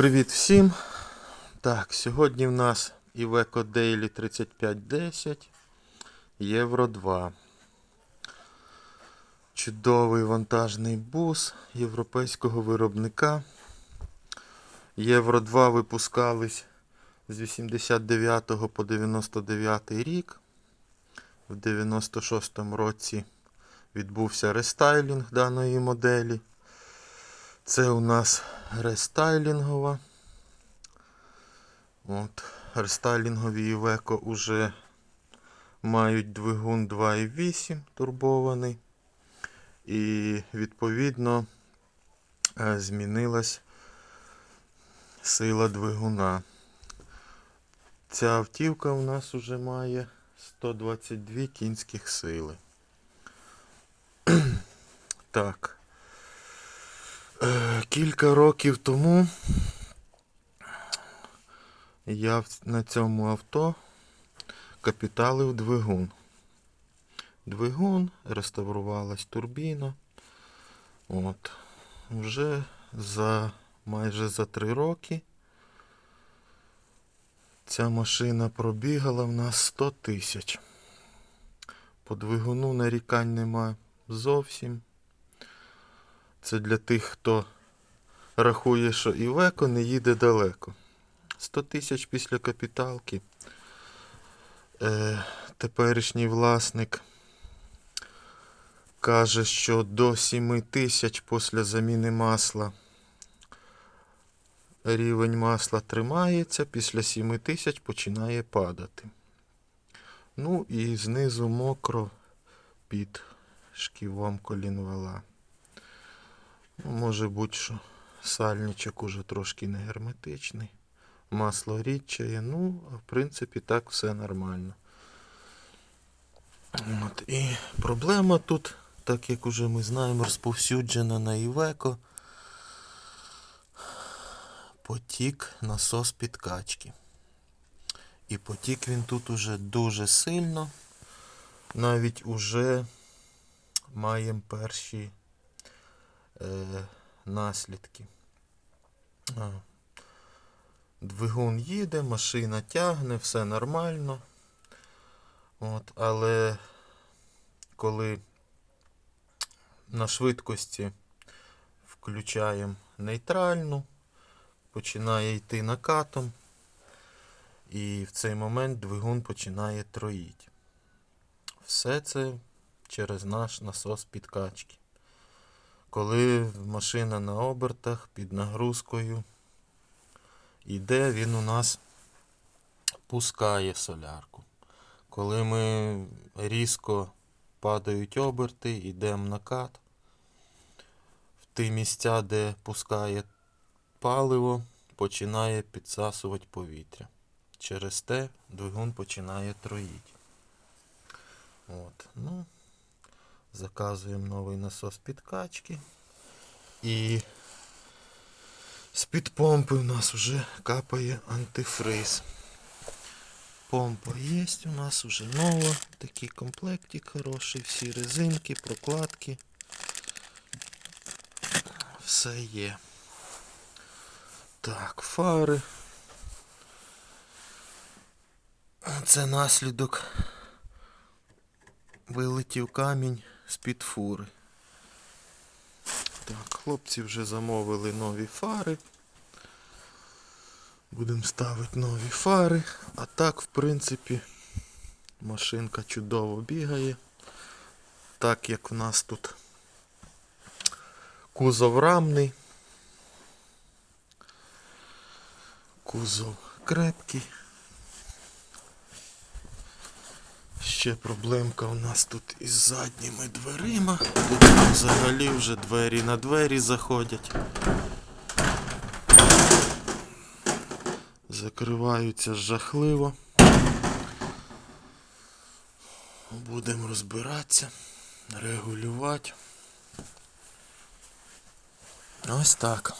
Привіт всім. Так, сьогодні в нас Iveco Daily 3510 Євро 2. Чудовий вантажний бус європейського виробника. Євро 2 випускались з 89 по 99 рік. В 96 році відбувся рестайлінг даної моделі. Це у нас рестайлінгова. От, рестайлінгові Iveco уже мають двигун 2.8 турбований. І відповідно е, змінилась сила двигуна. Ця автівка у нас уже має 122 кінських сили. Так. Е, Кілька років тому я на цьому авто капіталив двигун. Двигун, реставрувалась турбіна. От. Вже за майже за три роки ця машина пробігала в нас 100 тисяч. По двигуну нарікань нема зовсім. Це для тих, хто рахує, що Івеко не їде далеко. 100 тисяч після капіталки. Е, теперішній власник каже, що до 7 тисяч після заміни масла рівень масла тримається, після 7 тисяч починає падати. Ну і знизу мокро під шківом колінвала. Може бути, що сальничок уже трошки не герметичний. Масло рідчає, ну, в принципі так все нормально. От, і проблема тут, так як уже ми знаємо, розповсюджена на Івеко. Потік насос підкачки. І потік він тут уже дуже сильно. Навіть уже маємо перші наслідки. А, Двигун їде, машина тягне, все нормально. От, але коли на швидкості включаємо нейтральну, починає йти накатом, і в цей момент двигун починає троїти. Все це через наш насос підкачки. Коли машина на обертах під нагрузкою іде, він у нас пускає солярку. Коли ми різко падають оберти, йдемо накат, в ті місця, де пускає паливо, починає підсасувати повітря. Через те двигун починає троїти. От, ну, заказуємо новий насос підкачки. І з-під помпи у нас вже капає антифриз. Помпа є у нас вже нова. Такий комплектик хороший, всі резинки, прокладки. Все є. Так, фари. Це наслідок. Вилетів камінь з-під фури. Так, хлопці вже замовили нові фари. Будемо ставити нові фари. А так, в принципі, машинка чудово бігає. Так як в нас тут кузов рамний. Кузов крепкий. Ще проблемка у нас тут із задніми дверима. Тут взагалі вже двері на двері заходять. Закриваються жахливо. Будемо розбиратися, регулювати. Ось так.